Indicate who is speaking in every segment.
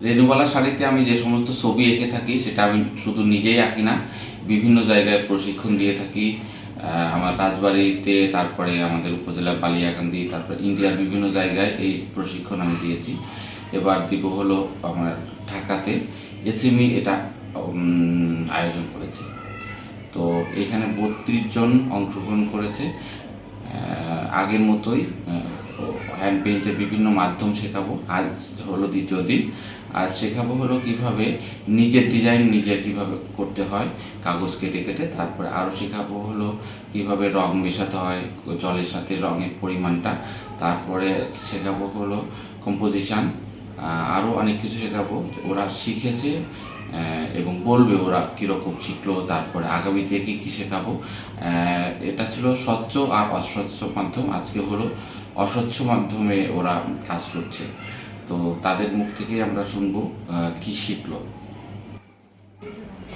Speaker 1: রেণুবালা শাড়িতে আমি যে সমস্ত ছবি এঁকে থাকি, সেটা আমি শুধু নিজেই আঁকি না, বিভিন্ন জায়গায় প্রশিক্ষণ দিয়ে থাকি। আমার রাজবাড়িতে, তারপরে আমাদের উপজেলা বালিয়াকান্দি, তারপরে ইন্ডিয়ার বিভিন্ন জায়গায় এই প্রশিক্ষণ আমি দিয়েছি। এবার দিব হলো আমার ঢাকাতে এসএমই এটা আয়োজন করেছে। তো এখানে বত্রিশ জন অংশগ্রহণ করেছে। আগের মতোই হ্যান্ড পেইন্টের বিভিন্ন মাধ্যম শেখাবো। আজ হলো দ্বিতীয় দিন। আজ শেখাবো হলো কীভাবে নিজের ডিজাইন নিজে কীভাবে করতে হয়, কাগজ কেটে কেটে তারপরে আরও শেখাবো হলো কীভাবে রং মেশাতে হয়, জলের সাথে রঙের পরিমাণটা, তারপরে শেখাবো হলো কম্পোজিশান আরও অনেক কিছু শেখাবো, ওরা শিখেছে এবং বলবে ওরা কীরকম শিখলো, তারপরে আগামীতে কী কী শেখাবো এটা ছিল স্বচ্ছ আর অস্বচ্ছ মাধ্যম, আজকে হলো অস্বচ্ছ মাধ্যমে ওরা কাজ করছে। তো তাদের মুখ থেকে আমরা শুনব কি শিখল।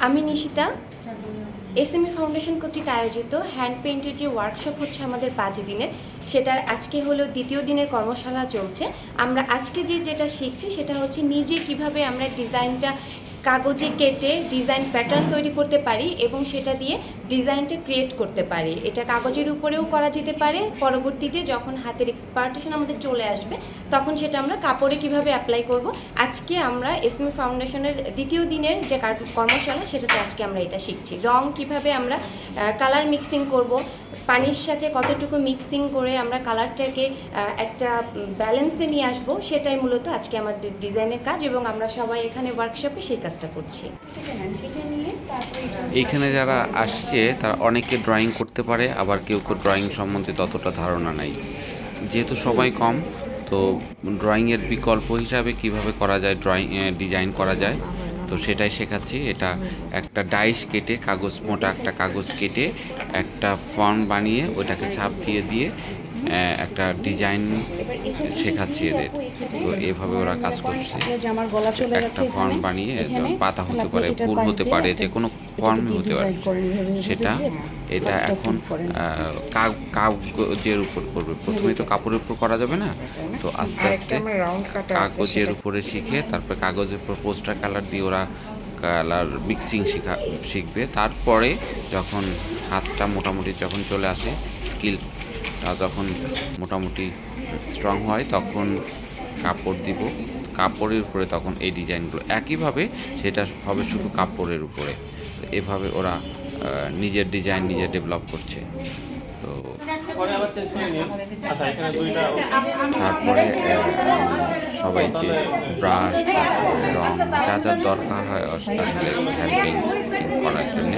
Speaker 2: আমি নিশিতা। এসএমই ফাউন্ডেশন কর্তৃক আয়োজিত হ্যান্ড পেইন্টের যে ওয়ার্কশপ হচ্ছে আমাদের পাঁচ দিনের, সেটার আজকে হলো দ্বিতীয় দিনের কর্মশালা চলছে। আমরা আজকে যে যেটা শিখছি, সেটা হচ্ছে নিজে কীভাবে আমরা ডিজাইনটা কাগজে কেটে ডিজাইন প্যাটার্ন তৈরি করতে পারি এবং সেটা দিয়ে ডিজাইনটা ক্রিয়েট করতে পারি। এটা কাগজের উপরেও করা যেতে পারে। পরবর্তীতে যখন হাতের এক্সপার্টেশন আমাদের চলে আসবে, তখন সেটা আমরা কাপড়ে কীভাবে অ্যাপ্লাই করব? আজকে আমরা এসএমই ফাউন্ডেশনের দ্বিতীয় দিনের যে কার- কর্মশালা সেটাতে আজকে আমরা এটা শিখছি। রং কীভাবে আমরা কালার মিক্সিং করব পানির সাথে কতটুকু মিক্সিং করে আমরা কালারটাকে একটা ব্যালেন্সে নিয়ে আসব, সেটাই মূলত আজকে আমাদের ডিজাইনের কাজ এবং আমরা সবাই এখানে ওয়ার্কশপে সেই কাজটা করছি।
Speaker 3: এইখানে যারা আসছে, তারা অনেকে ড্রয়িং করতে পারে, আবার কেউ কেউ ড্রয়িং সম্বন্ধে ততটা ধারণা নাই। যেহেতু সবাই কম, তো ড্রয়িংয়ের বিকল্প হিসাবে কীভাবে করা যায় ড্রয়িং ডিজাইন করা যায় তো সেটাই শেখাচ্ছি। এটা একটা ডাইস কেটে কাগজ, মোটা একটা কাগজ কেটে একটা ফর্ম বানিয়ে ওটাকে ছাপ দিয়ে দিয়ে একটা ডিজাইন শেখাচ্ছি এদের। তো এভাবে ওরা কাজ করছে। একটা ফর্ম বানিয়ে পাতা হতে পারে ফুল হতে পারে যে কোনো ফর্মই হতে পারে। সেটা এটা এখন কাগজের উপর করবে। প্রথমে তো কাপড়ের উপর করা যাবে না? তো আস্তে আস্তে কাগজের উপরে শিখে তারপরে কাগজের উপর পোস্টার কালার দিয়ে ওরা কালার মিক্সিং শেখা শিখবে। তারপরে যখন হাতটা মোটামুটি যখন চলে আসে স্কিলটা যখন মোটামুটি স্ট্রং হয়, তখন কাপড় দিব। কাপড়ের উপরে তখন এই ডিজাইনগুলো। একইভাবে সেটা হবে শুধু কাপড়ের উপরে। এভাবে ওরা নিজের ডিজাইন নিজে ডেভেলপ করছে। তো তারপরে সবাইকে ব্রাশ রং, যা যা দরকার হয় আস- আসলে করার জন্য।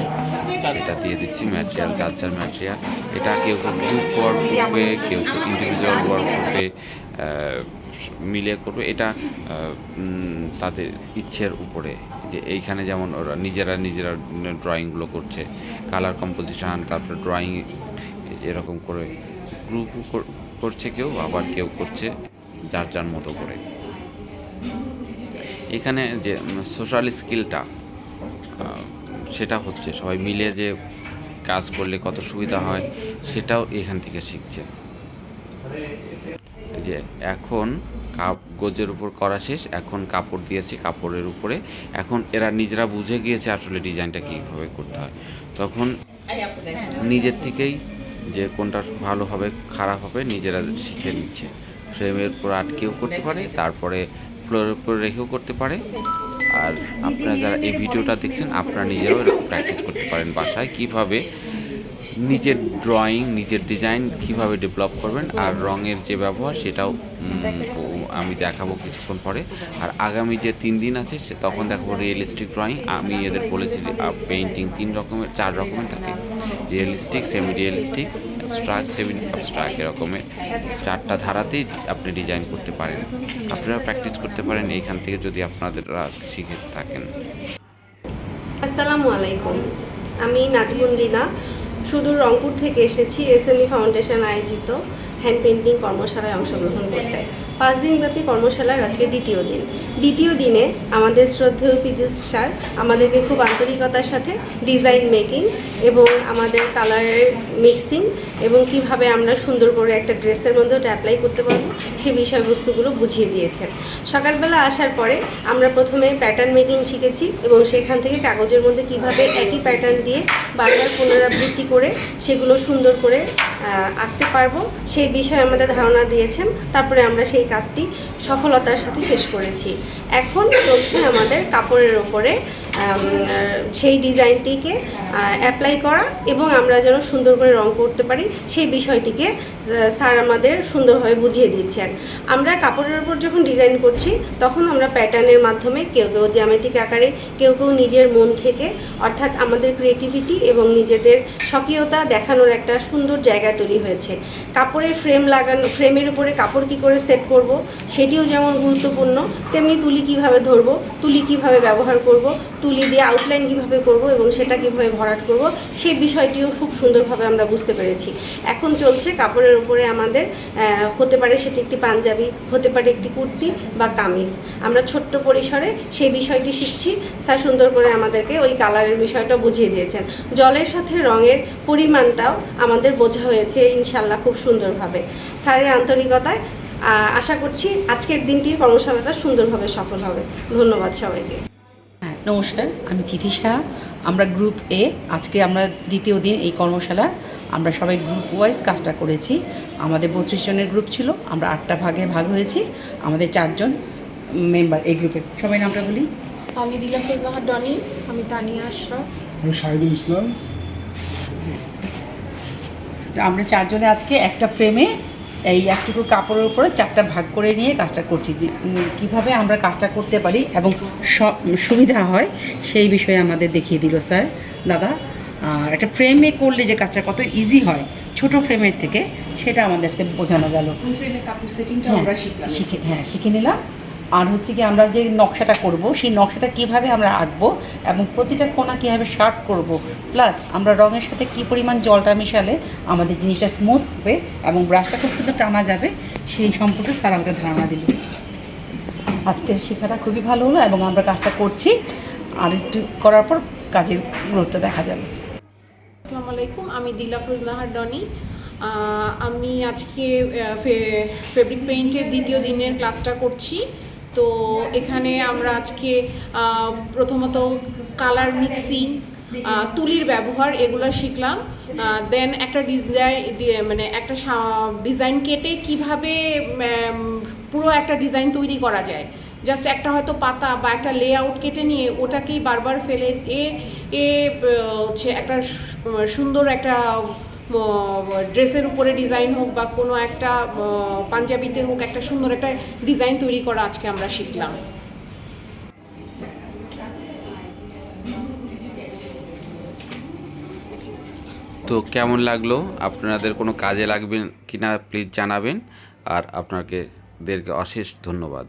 Speaker 3: সেটা দিয়ে দিচ্ছি ম্যাটেরিয়াল যার যার ম্যাটেরিয়াল এটা কেউ গ্রুপ ওয়ার্ক করবে, কেউ ইন্ডিভিজুয়াল ওয়ার্ক করবে মিলে করবে। এটা তাদের ইচ্ছের উপরে। যে এইখানে যেমন ওরা নিজেরা নিজেরা ড্রয়িংগুলো করছে কালার কম্পোজিশান তারপরে ড্রয়িং এরকম করে গ্রুপ করছে কেউ, আবার কেউ করছে যার যার মতো করে। এখানে যে সোশ্যাল স্কিলটা সেটা হচ্ছে, সবাই মিলে যে কাজ করলে কত সুবিধা হয়, সেটাও এখান থেকে শিখছে। যে এখন কাপ কাগজের উপর করা শেষ, এখন কাপড় দিয়েছি কাপড়ের উপরে। এখন এরা নিজেরা বুঝে গিয়েছে আসলে ডিজাইনটা কীভাবে করতে হয়। তখন নিজের থেকেই যে কোনটা ভালো হবে, খারাপ হবে, নিজেরা শিখে নিচ্ছে। ফ্রেমের উপর আটকেও করতে পারে, তারপরে ফ্লোরের উপর রেখেও করতে পারে। আর আপনারা যারা এই ভিডিওটা দেখছেন, আপনারা নিজেরাও প্র্যাকটিস করতে পারেন বাসায়। কীভাবে নিজের ড্রয়িং নিজের ডিজাইন কীভাবে ডেভেলপ করবেন আর রঙের যে ব্যবহার, সেটাও আমি দেখাবো কিছুক্ষণ পরে। আর আগামী যে তিন দিন আছে, সে তখন দেখাবো রিয়েলিস্টিক ড্রয়িং আমি এদের বলেছি পেন্টিং তিন রকমের, চার রকমের থাকে। রিয়েলিস্টিক সেমি রিয়েলিস্টিক অ্যাবস্ট্রাক্ট সেভেন স্ট্রাক এরকমের চারটা ধারাতেই আপনি ডিজাইন করতে পারেন। আপনারা প্র্যাকটিস করতে পারেন, এইখান থেকে যদি আপনাদের শিখে থাকেন।
Speaker 4: আসসালামু আলাইকুম। আমি নাজমুন লীনা সুদূর রংপুর থেকে এসেছি এসএমই ফাউন্ডেশন আয়োজিত। হ্যান্ড পেন্টিং কর্মশালায় অংশগ্রহণ করতে। পাঁচ দিনব্যাপী কর্মশালার আজকে দ্বিতীয় দিন। দ্বিতীয় দিনে আমাদের শ্রদ্ধেয় পিজুস স্যার আমাদেরকে খুব আন্তরিকতার সাথে ডিজাইন মেকিং এবং আমাদের কালারের মিক্সিং এবং কীভাবে আমরা সুন্দর করে একটা ড্রেসের মধ্যে ওটা অ্যাপ্লাই করতে পারব সে বিষয়বস্তুগুলো বুঝিয়ে দিয়েছেন। সকালবেলা আসার পরে আমরা প্রথমে প্যাটার্ন মেকিং শিখেছি এবং সেখান থেকে কাগজের মধ্যে কীভাবে একই প্যাটার্ন দিয়ে বারবার পুনরাবৃত্তি করে সেগুলো সুন্দর করে আঁকতে পারব। সেই বিষয়ে আমাদের ধারণা দিয়েছেন। তারপরে আমরা সেই কাজটি সফলতার সাথে শেষ করেছি। এখন চলছে আমাদের কাপড়ের ওপরে সেই ডিজাইনটিকে অ্যাপ্লাই করা এবং আমরা যেন সুন্দর করে রং করতে পারি, সেই বিষয়টিকে স্যার আমাদের সুন্দরভাবে বুঝিয়ে দিচ্ছেন। আমরা কাপড়ের উপর যখন ডিজাইন করছি, তখন আমরা প্যাটার্নের মাধ্যমে কেউ কেউ জ্যামিতিক আকারে, কেউ কেউ নিজের মন থেকে, অর্থাৎ আমাদের ক্রিয়েটিভিটি এবং নিজেদের স্বকীয়তা দেখানোর একটা সুন্দর জায়গা তৈরি হয়েছে। কাপড়ের ফ্রেম লাগানো ফ্রেমের উপরে কাপড় কি করে সেট করব, সেটিও যেমন গুরুত্বপূর্ণ, তেমনি তুলি কীভাবে ধরবো, তুলি কীভাবে ব্যবহার করব, তুলি দিয়ে আউটলাইন কীভাবে করব এবং সেটা কীভাবে ভরাট করব সেই বিষয়টিও খুব সুন্দরভাবে আমরা বুঝতে পেরেছি। এখন চলছে কাপড়ের উপরে আমাদের হতে পারে সেটি একটি পাঞ্জাবি, হতে পারে একটি কুর্তি বা কামিজ। আমরা ছোট্ট পরিসরে সেই বিষয়টি শিখছি। স্যার সুন্দর করে আমাদেরকে ওই কালারের বিষয়টা বুঝিয়ে দিয়েছেন। জলের সাথে রঙের পরিমাণটাও আমাদের বোঝা হয়েছে ইনশাল্লাহ খুব সুন্দরভাবে। স্যারের আন্তরিকতায় আশা করছি আজকের দিনটির কর্মশালাটা সুন্দরভাবে সফল হবে। ধন্যবাদ সবাইকে।
Speaker 5: হ্যাঁ নমস্কার, আমি তিথি আমরা গ্রুপ এ, আজকে আমরা দ্বিতীয় দিন এই কর্মশালার আমরা সবাই গ্রুপ ওয়াইজ কাজটা করেছি। আমাদের বত্রিশ জনের গ্রুপ ছিল আমরা আটটা ভাগে ভাগ হয়েছি। আমাদের চারজন মেম্বার এই গ্রুপের সবাই নামটা বলি।
Speaker 6: আমি ডনি আমি তানিয়া আশরাফ।
Speaker 7: আমি শাহিদুল ইসলাম।
Speaker 5: তো আমরা চারজনে আজকে একটা ফ্রেমে এই একটুকু কাপড়ের উপরে চারটা ভাগ করে নিয়ে কাজটা করছি। কীভাবে আমরা কাজটা করতে পারি এবং সুবিধা হয় সেই বিষয়ে আমাদের দেখিয়ে দিল স্যার। দাদা আর একটা ফ্রেমে করলে যে কাজটা কত ইজি হয় ছোট ফ্রেমের থেকে সেটা আমাদের আজকে বোঝানো গেল।
Speaker 6: ফ্রেমে কাপড় সেটিংটা
Speaker 5: হ্যাঁ,
Speaker 6: আমরা শিখলাম?
Speaker 5: শিখে হ্যাঁ শিখে নিলাম। আর হচ্ছে কি আমরা যে নকশাটা করব সেই নকশাটা কীভাবে আমরা আঁকবো এবং প্রতিটা কোণা কীভাবে শার্ট করব প্লাস আমরা রঙের সাথে কী পরিমাণ জলটা মেশালে আমাদের জিনিসটা স্মুথ হবে এবং ব্রাশটা খুব সুন্দর টানা যাবে সেই সম্পর্কে স্যার আমাদের ধারণা দিল। আজকের শেখাটা খুবই ভালো হলো এবং আমরা কাজটা করছি। আর একটু করার পর কাজের গুরুত্ব দেখা যাবে।
Speaker 6: আসসালামু আলাইকুম, আমি দিলা ফজলাহার ডনি আমি আজকে ফেব্রিক পেইন্টের দ্বিতীয় দিনের ক্লাসটা করছি। তো এখানে আমরা আজকে প্রথমত কালার মিক্সিং তুলির ব্যবহার, এগুলো শিখলাম। দেন একটা ডিজাইন মানে একটা ডিজাইন কেটে কীভাবে পুরো একটা ডিজাইন তৈরি করা যায়। জাস্ট একটা হয়তো পাতা বা একটা লেআউট কেটে নিয়ে ওটাকেই বারবার ফেলে এ এ হচ্ছে একটা সুন্দর একটা ড্রেসের উপরে ডিজাইন হোক বা কোনো একটা পাঞ্জাবিতে হোক একটা সুন্দর একটা ডিজাইন তৈরি করা আজকে আমরা শিখলাম।
Speaker 3: তো কেমন লাগল? আপনাদের কোনো কাজে লাগবে কিনা প্লিজ জানাবেন। আর আপনাকে দেরকে অশেষ ধন্যবাদ।